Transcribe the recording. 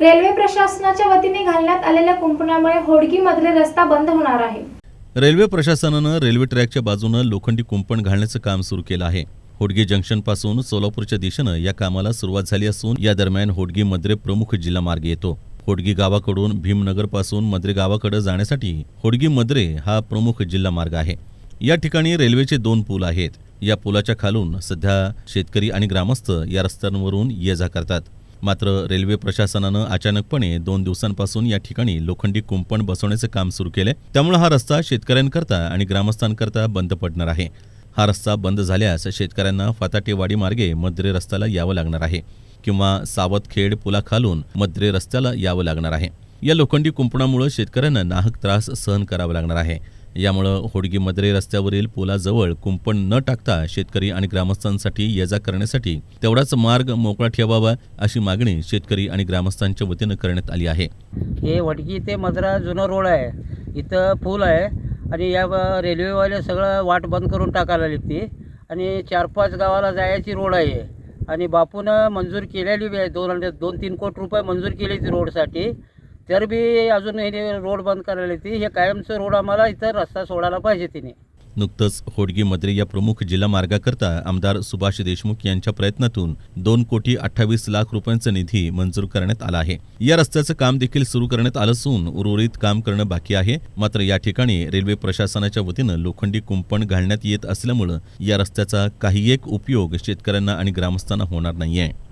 Railway प्रशासनाच्या वतीने घालण्यात आलेल्या कुंपणामुळे होडगी मधले रस्ता बंद होणार आहे. रेल्वे प्रशासनानं रेल्वे ट्रॅकच्या बाजूनं लोखंडी कुंपण घालण्याचं काम सुरू केलं आहे. होडगी जंक्शनपासून सोलापूरच्या दिशेनं या कामाला सुरुवात झाली असून या दरम्यान होडगी मद्रे प्रमुख जिल्हा मार्ग येतो. होडगी गावाकडून भीमनगरपासून मद्रे गावाकडे जाण्यासाठी होडगी मद्रे हा प्रमुख जिल्हा मार्ग आहे. या ठिकाणी रेल्वेचे दोन पूल आहेत. या पुलाच्या खालून सध्या शेतकरी आणि ग्रामस्थ या रस्त्यांवरून ये जा करतात. मात्र रेल्वे प्रशासनानं अचानकपणे दोन दिवसांपासून या ठिकाणी लोखंडी कुंपण बसवण्याचं काम सुरू केलंय. त्यामुळे हा रस्ता शेतकऱ्यांकरता आणि ग्रामस्थांकरता बंद पडणार आहे. हा रस्ता बंद झाल्यास शेतकऱ्यांना फाताटेवाडी मार्गे मद्रे रस्त्याला यावं लागणार आहे किंवा सावतखेड पुलाखालून मद्रे रस्त्याला यावं लागणार आहे. या लोखंडी कुंपणामुळे शेतकऱ्यांना नाहक त्रास सहन करावा लागणार आहे. यामुळं होडगी मद्रे रस्त्यावरील पुलाजवळ कुंपण न टाकता शेतकरी आणि ग्रामस्थांसाठी ये जा करण्यासाठी तेवढाच मार्ग मोकळा ठेवावा अशी मागणी शेतकरी आणि ग्रामस्थांच्या वतीनं करण्यात आली आहे. हे वडगी ते मद्रा जुनं रोड आहे. इथं पूल आहे आणि या रेल्वेवाले सगळं वाट बंद करून टाकायला लागते आणि चार पाच गावाला जायची रोड आहे. आणि बापूनं मंजूर केलेली बी आहे. दोन दोन तीन कोटी रुपये मंजूर केली ती रोडसाठी. तर बी अजून हे रोड बंद करायला येते हे कायमचं रोड आम्हाला इथं रस्ता सोडायला पाहिजे तिने. नुकतंच होडगी मद्रे या प्रमुख जिल्हा मार्गाकरता आमदार सुभाष देशमुख यांच्या प्रयत्नातून दोन कोटी अठ्ठावीस लाख रुपयांचा निधी मंजूर करण्यात आला आहे. या रस्त्याचं काम देखील सुरू करण्यात आलं असून उर्वरित काम करणं बाकी आहे. मात्र या ठिकाणी रेल्वे प्रशासनाच्या वतीनं लोखंडी कुंपण घालण्यात येत असल्यामुळं या रस्त्याचा काही एक उपयोग शेतकऱ्यांना आणि ग्रामस्थांना होणार नाहीये.